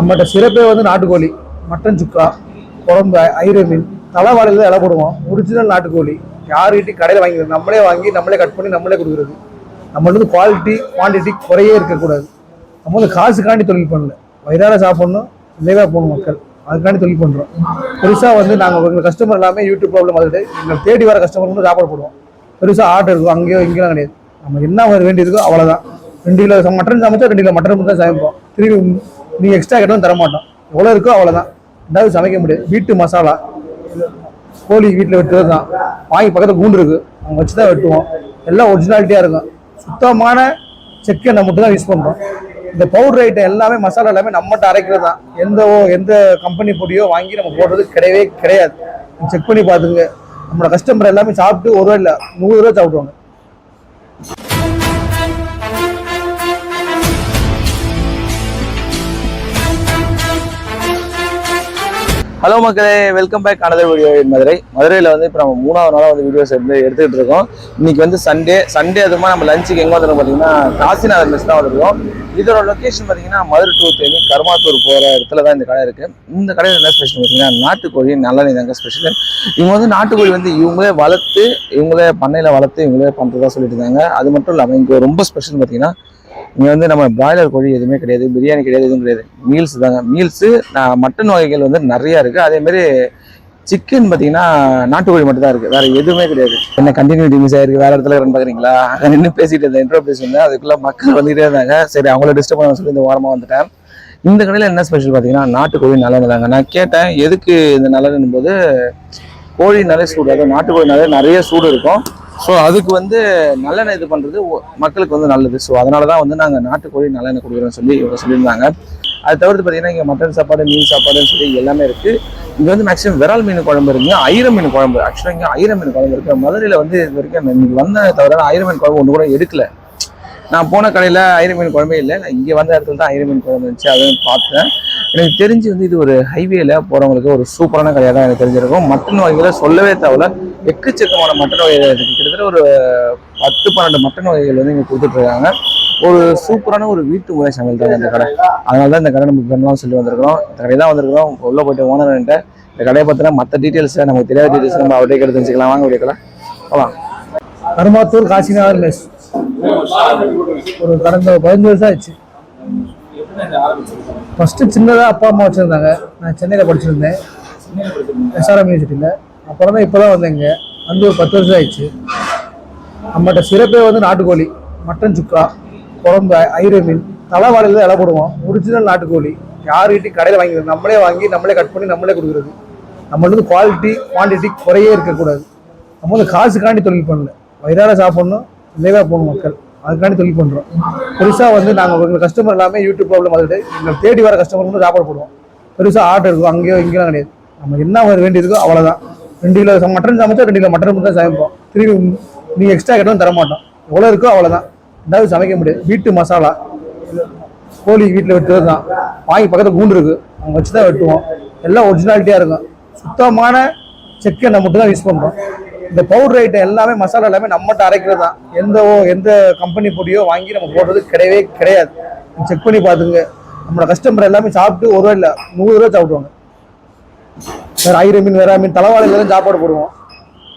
நம்மகிட்ட சிறப்பே வந்து நாட்டுக்கோழி மட்டன் சுக்கா குழம்பு ஐரமீன் மீன் தான் இலை போடுவோம். ஒரிஜினல் நாட்டுக்கோழி. யார்கிட்டையும் கடையில் வாங்கி நம்மளே வாங்கி நம்மளே கட் பண்ணி நம்மளே கொடுக்குறது. நம்மள்ட்ட வந்து குவாலிட்டி குவான்டிட்டி குறையே இருக்கக்கூடாது. நம்ம வந்து காசுக்காண்டி தொழில் பண்ணல. வயிறார சாப்பிட்ணும் நிறைவாக போகணும் மக்கள். அதுக்காண்டி தொழில் பண்ணுறோம் பெருசாக வந்து நாங்கள் எங்கள் கஸ்டமர் எல்லாமே யூடியூப் ப்ராப்ளம் வந்துட்டு எங்களை தேடி வர கஸ்டமர் வந்து சாப்பாடு போடுவோம். பெருசாக ஆர்டர் இருக்கும். அங்கேயோ இங்கேயும் கிடையாது. நம்ம என்ன வேண்டியதுக்கோ அவ்வளோதான் ரெண்டு கிலோ மட்டன் சமைச்சா ரெண்டு கிலோ மட்டன் மட்டும் தான் சமைப்போம். திரும்பி நீங்கள் எக்ஸ்ட்ரா கேட்டாலும் தர மாட்டோம். எவ்வளோ இருக்கோ அவ்வளோதான் ரெண்டாவது சமைக்க முடியாது. வீட்டு மசாலா. கோழி வீட்டில் வெட்டுறது தான் வாங்கி பக்கத்தில் கூண்டு இருக்குது அவங்க வச்சு தான் வெட்டுவோம். எல்லாம் ஒரிஜினாலிட்டியாக இருக்கும். சுத்தமான செக்கெண்ணெய் மட்டும் தான் யூஸ் பண்ணுறோம் இந்த பவுடர் ஐட்டம் எல்லாமே மசாலா எல்லாமே நம்மகிட்ட அரைக்கிறது தான் எந்த ஓ- எந்த கம்பெனி பொடியோ வாங்கி நம்ம போடுறது கிடையவே கிடையாது. செக் பண்ணி பார்த்துங்க நம்மளோட கஸ்டமர் எல்லாமே சாப்பிட்டு ஒரு ரூபா இல்லை நூறு ரூபா சாப்பிடுவாங்க. ஹலோ மக்களே welcome back another video in Madurai. மதுரையில் வந்து இப்போ நம்ம மூணாவது நாளாக வந்து வீடியோஸ் எடுத்து எடுத்துக்கிட்டு இருக்கோம். இன்றைக்கி வந்து சண்டே சண்டே அதுமா நம்ம லஞ்சுக்கு எங்கே வந்துடும் பார்த்தீங்கன்னா காசிநாதர் மிஸ் தான் வந்துருக்கோம். இதோட லொக்கேஷன் பார்த்தீங்கன்னா மதுரை டூ தேனி கருமாத்தூர் போகிற இடத்துல தான் இந்த கடை இருக்குது இந்த கடையில் என்ன ஸ்பெஷல் பார்த்தீங்கன்னா நாட்டுக்கோழி நல்லெண்ணெய் தாங்க ஸ்பெஷல் இவங்க வந்து நாட்டுக்கோழி வந்து இவங்களே வளர்த்து இவங்களே பண்ணையில் வளர்த்து இவங்களே பண்ணுறதா சொல்லிட்டு இருந்தாங்க. அது மட்டும் இல்லாமல் இங்கே ரொம்ப ஸ்பெஷல் பார்த்தீங்கன்னா இங்கே வந்து நம்ம பிராய்லர் கோழி எதுவுமே கிடையாது பிரியாணி கிடையாது எதுவும் கிடையாது. மீல்ஸ் தாங்க. மீல்ஸு மட்டன் வகைகள் வந்து நிறையா இருக்குது அதேமாரி சிக்கன் பார்த்தீங்கன்னா நாட்டுக்கோழி மட்டும் தான் இருக்குது வேற எதுவுமே கிடையாது. என்ன கண்டினியூட்டி மிஸ் ஆயிருக்கு? வேற இடத்துல இருந்து பார்க்குறீங்களா அங்கே நின்று பேசிகிட்டு இருந்தேன். இன்ட்ரோ பேசியிருந்தேன் அதுக்குள்ளே மக்கள் வந்துகிட்டே இருந்தாங்க. சரி அவங்கள டிஸ்டர்ப் பண்ண சொல்லி இந்த ஓரமாக வந்துட்டேன். இந்த கடையில் என்ன ஸ்பெஷல் பார்த்தீங்கன்னா நாட்டுக்கோழி நல்லெண்ணெய் தாங்க நான் கேட்டேன் எதுக்கு இந்த நல்லெண்ணெய் போது கோழினாலே சூடு அதாவது நாட்டுக்கோழினாலே நிறைய சூடு இருக்கும். ஸோ அதுக்கு வந்து நல்லெண்ணெய் இது பண்ணுறது மக்களுக்கு வந்து நல்லது. ஸோ அதனால தான் வந்து நாங்கள் நாட்டுக்கோழி நல்லெண்ணெய் கொடுக்குறோம்னு சொல்லி இவங்க சொல்லியிருந்தாங்க. அது தவிர்த்து பார்த்தீங்கன்னா இங்கே மட்டன் சாப்பாடு மீன் சாப்பாடுன்னு சொல்லி எல்லாமே இருக்குது இங்கே வந்து மேக்ஸிமம் விரால் மீன் குழம்பு இருக்குங்க ஐரம் மீன் குழம்பு. ஆக்சுவலாக இங்கே ஐரம் மீன் குழம்பு இருக்குது மதுரையில் வந்து இது வரைக்கும் நான் இன்னைக்கு வந்த தவிர ஐரம் மீன் குழம்பு ஒன்று கூட எடுக்கல. நான் போன கடையில் ஐரம் மீன் குழம்பே இல்லை. நான் இங்கே வந்த இடத்துல தான் ஐரம் மீன் குழம்பு இருந்துச்சு. அதையும் பார்த்தேன். எனக்கு தெரிஞ்சு வந்து இது ஒரு ஹைவேல போகிறவங்களுக்கு ஒரு சூப்பரான கடையாக தான் எனக்கு தெரிஞ்சிருக்கும். மட்டன் வகைகளை சொல்லவே தேவையில்ல. எக்கச்சக்கமான மட்டன் வகைகள் இருக்கு. கிட்டத்தட்ட ஒரு பத்து பன்னெண்டு மட்டன் வகைகள் வந்து இங்கே கொடுத்துட்ருக்காங்க. ஒரு சூப்பரான ஒரு வீட்டு முறை சமையல் தான் இந்த கடை. அதனால தான் இந்த கடை நம்ம பண்ணலாம் சொல்லி வந்திருக்கிறோம். இந்த கடை தான் வந்திருக்கிறோம். உள்ளே போயிட்டு ஓனர்கிட்ட இந்த கடையை பற்றின மற்ற டீட்டெயில்ஸை நமக்கு தெரியாத டீட்டெயில்ஸ் நம்ம அவர்கிட்ட கேட்டு தெரிஞ்சுக்கலாம். வாங்க வீடியோக்களை போகலாம் கருமாத்தூர் காசிநகர் மெஸ். ஒரு கடந்த பதினஞ்சு வருஷம் ஆச்சு. ஃபஸ்ட்டு சின்னதாக அப்பா அம்மா வச்சுருந்தாங்க. நான் சென்னையில் படிச்சிருந்தேன். எஸ்ஆர்எம் யூனிவர்சிட்டியில் அப்புறம் தான் இப்போ தான் வந்தேங்க வந்து ஒரு பத்து வருஷம் ஆயிடுச்சு. நம்மகிட்ட சிறப்பே வந்து நாட்டுக்கோழி மட்டன் சுக்கா குழம்பு ஐர மீன் தலைவாழையில் தான் இலை போடுவோம். ஒரிஜினல் நாட்டுக்கோழி. யாருக்கிட்டையும் கடையில் வாங்கி நம்மளே வாங்கி நம்மளே கட் பண்ணி நம்மளே கொடுக்குறது. நம்மளது வந்து குவாலிட்டி குவான்டிட்டி குறையே இருக்கக்கூடாது. நம்ம வந்து காசுக்காண்டி தொழில் பண்ணல. வயிறார சாப்பிட்ணும் நிறைவாக போகணும் மக்கள். அதுக்காண்டி தொழில் பண்ணுறோம் பெருசாக வந்து நாங்கள் எங்கள் கஸ்டமர் எல்லாமே யூடியூப் ப்ராப்ளம் வந்துட்டு எங்களை தேடி வர கஸ்டமர் வந்து சாப்பாடு போடுவோம். பெருசாக ஆர்டர் இருக்கும். அங்கேயோ இங்கேயும் கிடையாது. நம்ம என்ன வர வேண்டியதுக்கோ அவ்வளோதான் ரெண்டு கிலோ ச- மட்டன் சமைச்சா ரெண்டு கிலோ மட்டன் மட்டும் தான் சமைப்போம் திரும்பி நீங்கள் எக்ஸ்ட்ரா கேட்டாலும் தர மாட்டோம். எவ்வளோ இருக்கோ அவ்வளோதான் ரெண்டாவது சமைக்க முடியாது. வீட்டு மசாலா. கோழி வீட்டில் வெட்டுறது தான் வாங்கி பக்கத்தில் கூண்டு இருக்குது அவங்க வச்சு தான் வெட்டுவோம். எல்லாம் ஒரிஜினாலிட்டியாக இருக்கும். சுத்தமான செக்கெண்ணை மட்டும் தான் யூஸ் பண்ணுறோம் இந்த பவுடர் ஐட்டம் எல்லாமே மசாலா எல்லாமே நம்மகிட்ட அரைக்கிறது தான். எந்த ஓ- எந்த கம்பெனி பொடியோ வாங்கி நம்ம போடுறது கிடையவே கிடையாது. செக் பண்ணி பார்த்துங்க நம்மளோட கஸ்டமர் எல்லாமே சாப்பிட்டு ஒரு ரூபா இல்லை நூறு ரூபா சாப்பிடுவாங்க. வேறு ஐர மீன் வேற மீன் தலைவாழையில தான் சாப்பாடு போடுவோம்.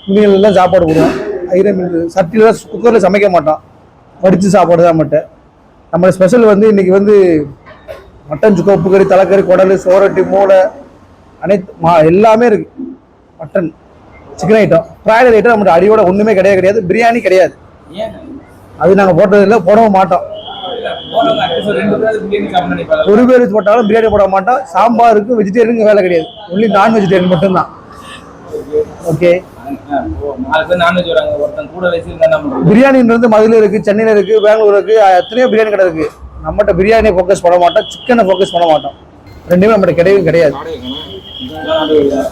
மீன்கள் சாப்பாடு போடுவோம். ஐர மீன் சட்டியில் குக்கரில் சமைக்க மாட்டோம். வடித்து சாப்பாடு தான் மட்டும் நம்ம ஸ்பெஷல் வந்து இன்னைக்கு வந்து மட்டன் சுக்கோப்பு கறி தலைக்கறி குடல் சோரட்டி மூளை அனைத்து மா எல்லாமே இருக்குது mutton. Chicken item fried item நம்மகிட்ட அடியோட ஒன்றுமே கிடையாது கிடையாது. பிரியாணி கிடையாது. அது நாங்கள் போட்டது இல்லை போடவும் மாட்டோம் ஒரு பேர் போட்டாலும் பிரியாணி போட மாட்டோம். சாம்பாருக்கு வெஜிடேரியனுக்கு வேலை கிடையாது. ஒன்லி நான் வெஜிடேரியன் மட்டும்தான் ஓகே பிரியாணின்றது மதுரையில் இருக்கு சென்னையில் இருக்கு பெங்களூர் இருக்கு எத்தனையோ பிரியாணி கடை இருக்கு. நம்மகிட்ட பிரியாணியை ஃபோக்கஸ் பண்ண மாட்டோம் சிக்கனை ஃபோக்கஸ் பண்ண மாட்டோம். ரெண்டுமே நம்மகிட்ட கிடையவே கிடையாது.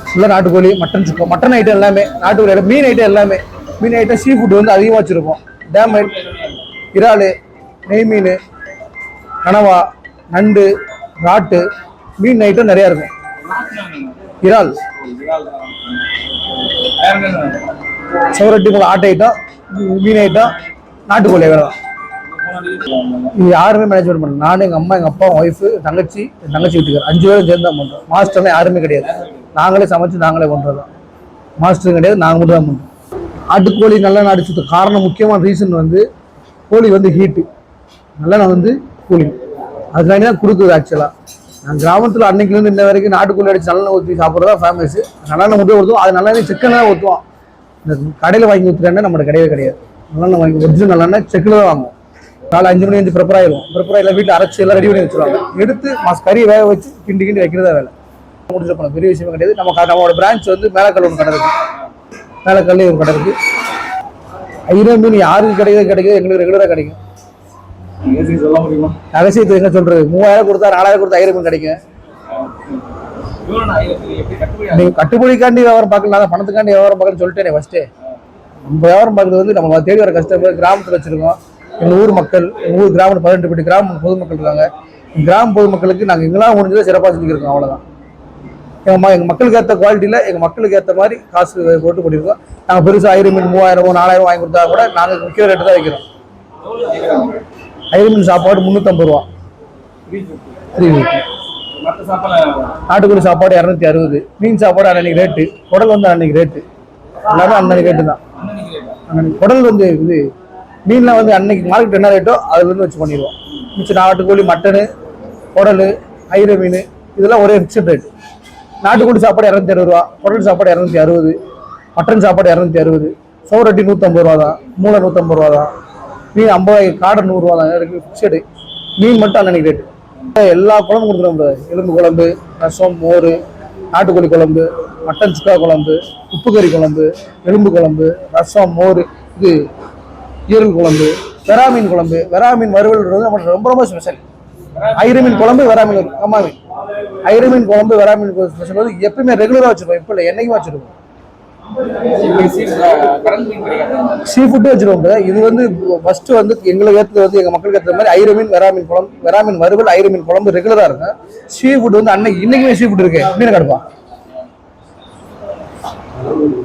ஃபுல்லாக நாட்டுக்கோழி மட்டன் சுக்கா மட்டன் ஐட்டம் எல்லாமே நாட்டுக்கோழி மீன் ஐட்டம் எல்லாமே. மீன் ஐட்டம் சீ ஃபுட் வந்து அதிகமாக வச்சுருப்போம். டேம் இறால் நெய் மீன் கனவா நண்டு ராட்டு மீன் ஐட்டம் நிறையா இருக்கும். இறால். சவரட்டி போல ஆட்டு ஐட்டம் மீன் ஐட்டம் நாட்டுக்கோழி வேணும். தான் யாருமே மேனேஜ்மெண்ட் பண்ணல. நானும் எங்கள் அம்மா எங்கள் அப்பா ஒய்ஃபு தங்கச்சி தங்கச்சி வீட்டுக்கார் அஞ்சு பேரும் சேர்ந்து தான் பண்ணுறோம் மாஸ்டர்லாம் யாருமே கிடையாது. நாங்களே சமைச்சு நாங்களே பண்ணுறது மாஸ்டரும் கிடையாது நாங்கள் மட்டும் தான் பண்ணுறோம் ஆட்டுக்கோழி நல்லா அடிச்சது காரணம் முக்கியமான ரீசன் வந்து கோழி வந்து ஹீட்டு நல்லெண்ணெய் வந்து கூலிங் அதுக்காண்டி தான் கொடுக்குது ஆக்சுவலாக நான் கிராமத்தில் அன்னைக்குலேருந்து இன்ன வரைக்கும் நாட்டுக்கோழி அடிச்சு நல்லெண்ணெய் ஊற்றி சாப்பிட்றதா ஃபேமஸ் நல்லெண்ணெய் மட்டும் ஊற்றுவோம் அது நல்லெண்ணெய் சிக்கன் ஊற்றுவோம் இந்த கடையில் வாங்கி ஊற்றுறேன்னா நம்மளுக்கு கிடையவே கிடையாது. நல்லெண்ணெய் வாங்கி ஒரிஜினல் நல்லெண்ணெய் செக்கில் தான் வாங்குவோம். காலை அஞ்சு மணி அஞ்சு ப்ரிப்பர் ஆயிடும் ப்ரிப்பர் ஆகல வீட்டில் அரைச்சி எல்லாம் ரெடி பண்ணி வச்சுருவாங்க. எடுத்து மாஸ் கறி வேக வச்சு கிண்டி கிண்டி வைக்கிறதா வேலை. முடிச்சு போனோம் பெரிய விஷயம் கிடையாது. நம்ம நம்மளோட பிரான்ச் வந்து மேலக்கல் ஒன்று கடை இருக்குது மேலக்கல்லே ஒரு கடை இருக்குது ஐரோ மீன் யாருக்கு கிடைக்குது கிடைக்குது எங்களுக்கு ரெகுலராக கிடைக்கும். சொல்ல ரகசியத்தை எங்க சொல்றது? மூவாயிரம் கொடுத்தா நாலாயிரம் கொடுத்தா ஐரோ மீன் கிடைக்கும். இவ்வளவு நீங்க கட்டுப்படிக்காண்டி வியாபாரம் பார்க்கல பணத்துக்காண்டி வியாபாரம் பார்க்கணும்னு சொல்லிட்டேனே ஃபர்ஸ்ட்டு நம்ம வியாபாரம் பார்க்கறது வந்து நம்ம தேடி வர கஸ்டமர் கிராமத்தில் வச்சிருக்கோம். எங்கள் ஊர் மக்கள் எங்கள் ஊர் கிராமத்தில் பதினெட்டு கோடி கிராம பொதுமக்கள் இருக்காங்க. கிராம பொதுமக்களுக்கு நாங்கள் எங்கெல்லாம் முடிஞ்சதை சிறப்பாக செஞ்சுருக்கோம் அவ்வளோதான் எங்கள் ம எங்கள் மக்களுக்கு ஏற்ற குவாலிட்டியில் எங்கள் மக்களுக்கு ஏற்ற மாதிரி காசு போட்டு பண்ணியிருக்கோம் நாங்கள் பெருசாக ஆயிரம் மீன் மூவாயிரமோ நாலாயிரம் வாங்கி கொடுத்தா கூட நாங்கள் முக்கிய ரேட்டு தான் வைக்கிறோம். ஆயிரம் மீன் சாப்பாடு முந்நூற்றம்பது ரூபா. த்ரீ சாப்பாடு நாட்டுக்கோழி சாப்பாடு இரநூத்தி அறுபது. மீன் சாப்பாடு அன்னைக்கு ரேட்டு குடல் வந்து அன்னைக்கு ரேட்டு எல்லாமே அன்னைக்கு ரேட்டு தான். அன்னைக்கு குடல் வந்து இது மீன்லாம் வந்து அன்னைக்கு மார்க்கெட் என்ன ரேட்டோ அதுலேருந்து வச்சு பண்ணிடுவோம். மிச்சம் நாட்டுக்கோழி மட்டனு குடல் ஐர மீன் இதெல்லாம் ஒரே ஃபிக்ஸட் ரேட் நாட்டுக்கோழி சாப்பாடு இரநூத்தி அறுபது ரூபா குடல் சாப்பாடு இரநூத்தி அறுபது மட்டன் சாப்பாடு இரநூத்தி அறுபது சோரட்டி நூற்றம்பது ரூபா தான் மூளை நூற்றம்பது ரூபா தான் மீன் ஐம்பது காடை நூறுரூவா தான் இருக்குது ஃபிக்ஸடு மீன் மட்டும் அன்னைக்கு ரேட்டு எல்லா குழம்பும் கொடுக்குறோம் எலும்பு குழம்பு ரசம் மோர் நாட்டுக்கோழி குழம்பு மட்டன் சுக்கா குழம்பு உப்பு கறி குழம்பு எலும்பு குழம்பு ரசம் மோர் இது ஈரல் குழம்பு வெராமீன் குழம்பு வெராமீன் வறுவல்ன்றது நம்மளுக்கு ரொம்ப ரொம்ப ஸ்பெஷல் ஐரமீன் குழம்பு வெராமீன் அம்மா மீன் ஐர குழம்பு வெராமீன் ஸ்பெஷல் வந்து எப்பயுமே ரெகுலராக வச்சுருப்போம். இப்போ இல்லை என்றைக்கும் வச்சுருப்போம். சீ ஃபுட்டு வச்சுருவோம் இது வந்து ஃபஸ்ட்டு வந்து எங்களுக்கு ஏற்றது வந்து எங்கள் மக்களுக்கு ஏற்ற மாதிரி ஐரமீன் வெராமீன் குழம்பு வெராமீன் வறுவல் ஐரமீன் குழம்பு ரெகுலராக இருக்கும். சீ ஃபுட் வந்து அன்னைக்கு இன்றைக்குமே சீ ஃபுட் இருக்குது மீன் கடுப்பா.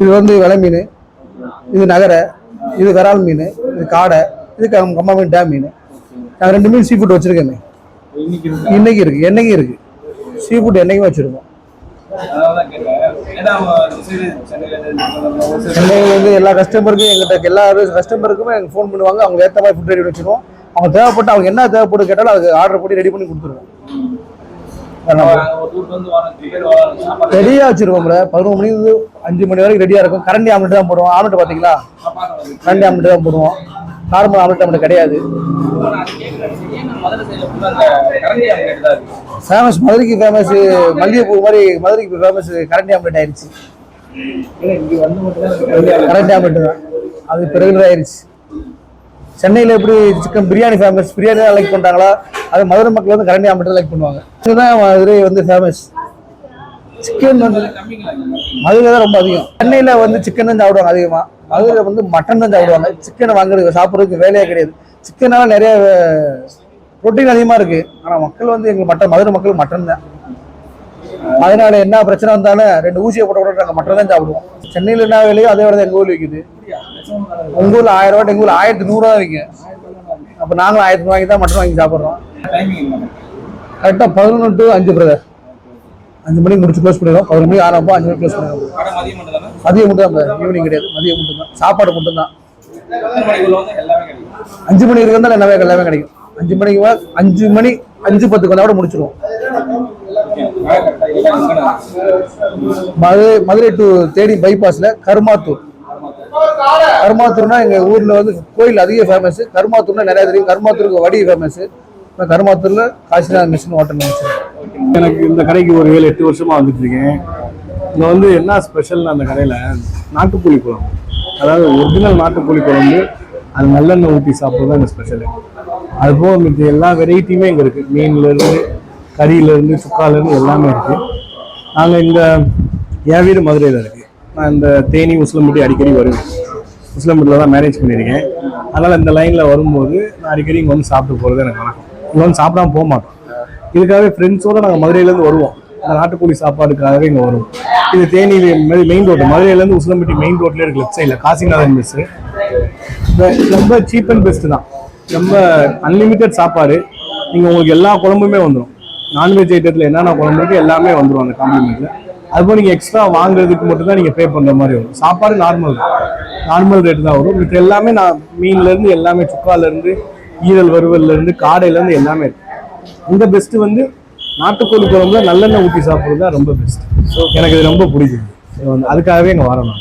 இது வந்து விலை மீன். இது நகரை. இது விரால் மீன் இது காடை இது கம்- கம்மா மீன் டேம் மீன். நான் ரெண்டு மீன் சீ ஃபுட் வச்சிருக்கேன் இன்னைக்கு இருக்கு? இன்னைக்கு இருக்கு சீ ஃபுட் என்னைக்குமே வச்சிருக்கோம். சென்னையில வந்து எல்லா கஸ்டமருக்கும் எங்கிட்ட எல்லா கஸ்டமருக்குமே எனக்கு ஃபோன் பண்ணுவாங்க. அவங்க ஏற்ற மாதிரி ஃபுட் ரெடி வச்சிருவோம். அவங்க தேவைப்பட்டு அவங்க என்ன தேவைப்பட்டு கேட்டாலும் அதுக்கு ஆர்டர் பண்ணி ரெடி பண்ணி கொடுத்துருவோம். ரெடியாக வச்சிருவோம்ல. பதினொரு மணி இருந்து அஞ்சு மணி வரைக்கும் ரெடியாக இருக்கும். கரண்டி ஆம்லெட் தான் போடுவோம். ஆம்லெட் பார்த்தீங்களா? கரண்டி ஆம்லெட் தான் போடுவோம். நார்மல் ஆம்லெட் ஆம்லெட் கிடையாது. ஃபேமஸ் மதுரைக்கு ஃபேமஸ் மல்லிகைப்பூ மாதிரி மதுரைக்கு ஃபேமஸ் கரண்டி ஆம்லெட் ஆயிடுச்சு கரண்டி கரண்டி ஆம்லெட் தான். அது இப்போ ரெகுலர் ஆயிடுச்சு சென்னையில் எப்படி சிக்கன் பிரியாணி ஃபேமஸ் பிரியாணி தான் லைக் பண்ணுறாங்களா அது மதுரை மக்கள் வந்து கரண்டி ஆம்லெட் லைக் பண்ணுவாங்க. இதுதான் மதுரை வந்து ஃபேமஸ் சிக்கன் வந்து? மதுரை தான் ரொம்ப அதிகம். சென்னையில் வந்து சிக்கன் தான் சாப்பிடுவாங்க அதிகமாக மதுரையில் வந்து மட்டன் தான் சாப்பிடுவாங்க. சிக்கனை வாங்குறது சாப்பிட்றதுக்கு வேலையே கிடையாது. சிக்கனால நிறைய ப்ரோட்டீன் அதிகமாக இருக்கு. ஆனால் மக்கள் வந்து எங்கள் மட்டன் மதுரை மக்கள் மட்டன் தான். அதனால என்ன பிரச்சனை வந்தாலும் ரெண்டு ஊசியை போட்ட கூட நாங்கள் மட்டன் தான் சாப்பிடுவோம். சென்னையில் என்ன விலையோ அதே விட எங்கள் ஊரில் விற்குது உங்கள் ஊரில் ஆயிரம் ரூபா எங்கள் ஊரில் ஆயிரத்தி நூறுரூவா விற்கும் அப்போ நாங்களும் ஆயிரத்தி வாங்கி தான் மட்டன் வாங்கி சாப்பிட்றோம். கரெக்டாக பதினொன்று டு அஞ்சு பிரதர் அஞ்சு மணிக்கு முடிச்சு க்ளோஸ் பண்ணிடுவோம். பதினொரு மணிக்கு ஆரம்பம் அஞ்சு மணிக்கு க்ளோஸ் பண்ணிடுவோம். மதியம் மட்டும் தானே ஈவினிங் கிடையாது. மதியம் மட்டும் தான் சாப்பாடு மட்டும் தான் அஞ்சு மணிக்கு இருந்தால் எல்லாமே எல்லாமே கிடைக்கும். அஞ்சு மணிக்கு அஞ்சு மணி அஞ்சு பத்துக்கு வந்தா கூட முடிச்சிருவோம் இங்கதான். மதுரை மதுரை டு தேனி பைபாஸ்ல கருமாத்தூர். கருமாத்தூர்னா எங்க ஊர்ல வந்து கோயில் அதிக ஃபேமஸ் கருமாத்தூர்னா நிறைய தெரியும். கருமாத்தூருக்கு வடி ஃபேமஸ் கருமாத்தூர்ல காசிநாத் மிஷின் ஹோட்டல் வச்சிருக்கேன் எனக்கு இந்த கடைக்கு ஒரு ஏழு எட்டு வருஷமாக வந்துட்டுருக்கேன் இங்கே வந்து என்ன ஸ்பெஷல்னு அந்த கடையில் நாட்டுக்கோழி குழம்பு. அதாவது ஒரிஜினல் நாட்டுக்கோழி குழம்பு அது நல்லெண்ணெய் ஊற்றி சாப்பிட்றது தான் இந்த ஸ்பெஷலு அது போக மித்த எல்லா வெரைட்டியுமே இங்கே இருக்குது மீன்லேருந்து கறியிலேருந்து சுக்காலேருந்து எல்லாமே இருக்குது நாங்கள் இந்த என் வீடு மதுரையில் இருக்குது நான் இந்த தேனி உசிலம்பட்டி அடிக்கடி வருவேன். உசிலம்பட்டியில் தான் மேரேஜ் பண்ணியிருக்கேன். அதனால் இந்த லைனில் வரும்போது நான் அடிக்கடி இங்கே வந்து சாப்பிட்டு போகிறது எனக்கு வணக்கம். இங்கே சாப்பிடாம போக மாட்டோம். இதுக்காகவே ஃப்ரெண்ட்ஸோட நாங்கள் மதுரையிலேருந்து வருவோம். இந்த நாட்டுக்கோழி சாப்பாடுக்காகவே இங்கே வருவோம். இது தேனி மெயின் ரோடு மதுரையிலேருந்து உசிலம்பட்டி மெயின் ரோட்லேயே இருக்கு லெஃப்ட் சைடில் காசிநாதன் மெஸ்ஸு ரொம்ப சீப் அண்ட் பெஸ்ட் தான். ரொம்ப அன்லிமிட்டெட் சாப்பாடு. நீங்கள் உங்களுக்கு எல்லா குழம்புமே வந்துடும் நான்வெஜ் ஐட்டத்தில் என்னென்ன குழம்பு இருக்குது எல்லாமே வந்துடும் அந்த காம்ப்ளிமெண்ட்டில் அதுபோல் நீங்கள் எக்ஸ்ட்ரா வாங்குறதுக்கு மட்டும்தான் நீங்கள் பே பண்ணுற மாதிரி வரும். சாப்பாடு நார்மல் நார்மல் ரேட்டு தான் வரும். இது எல்லாமே நான் மீன்லேருந்து எல்லாமே சுக்காலேருந்து ஈரல் வறுவல்லேருந்து காடையிலேருந்து எல்லாமே இருக்குது இந்த பெஸ்ட்டு வந்து நாட்டுக்கோழி குழம்புல நல்லெண்ணெய் ஊற்றி சாப்பிட்றது தான் ரொம்ப பெஸ்ட் எனக்கு இது ரொம்ப பிடிக்கும். அதுக்காகவே இங்கே வரணும்.